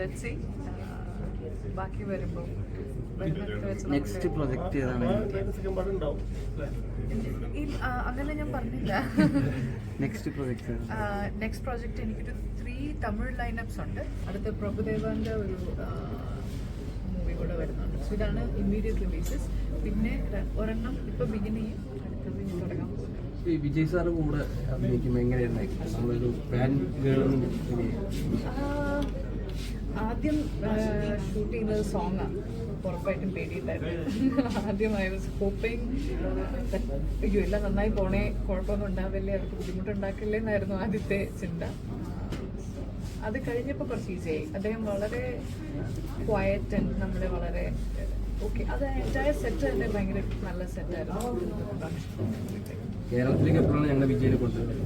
Let see ബാക്കി വരുമ്പോൾ next project അങ്ങനെ ഞാൻ പറഞ്ഞില്ല. നെക്സ്റ്റ് പ്രൊജക്റ്റ് നെക്സ്റ്റ് പ്രോജക്റ്റ് എനിക്കൊരു ത്രീ തമിഴ് ലൈനപ്സ് ഉണ്ട്. അടുത്ത പ്രഭുദേവന്റെ ഒരു മൂവി കൂടെ വരുന്നുണ്ട്. സോ ഇതാണ് ഇമ്മീഡിയറ്റ് ബേസിസ് പിന്നെ ഒരെണ്ണം ഇപ്പൊ ബിഗിൻ ചെയ്യും. അടുത്തത് ഞാൻ തുടങ്ങാൻ പോകുന്നു. ഈ വിജയ് സാറ് കൂടെ അഭിനയിക്കുമ്പോൾ എങ്ങനെയായിരുന്നു? നമ്മളൊരു ഫാൻ ആഹ് ആദ്യം ഷൂട്ട് ചെയ്യുന്നത് സോങ്ങാണ് ഉറപ്പായിട്ടും പേടിയില്ലായിരുന്നു ആദ്യം ഐ വാസ് ഹോപ്പിംഗ് അയ്യോ എല്ലാം നന്നായി പോണേ കുഴപ്പമൊന്നും ഉണ്ടാവില്ലേ അവർക്ക് ബുദ്ധിമുട്ടുണ്ടാക്കില്ലേ എന്നായിരുന്നു ആദ്യത്തെ ചിന്ത. അത് കഴിഞ്ഞപ്പോൾ കുറച്ച് ഈസിയായി അദ്ദേഹം വളരെ ക്വയറ്റ് ആൻഡ് നമ്മളെ വളരെ ഓക്കെ അത് എന്റയർ സെറ്റ് തന്നെ ഭയങ്കര നല്ല സെറ്റായിരുന്നു കേരളത്തിലേക്ക് എപ്പോഴാണ് ഞങ്ങളുടെ വിജയിനെ കൊണ്ടുവരുന്നത്?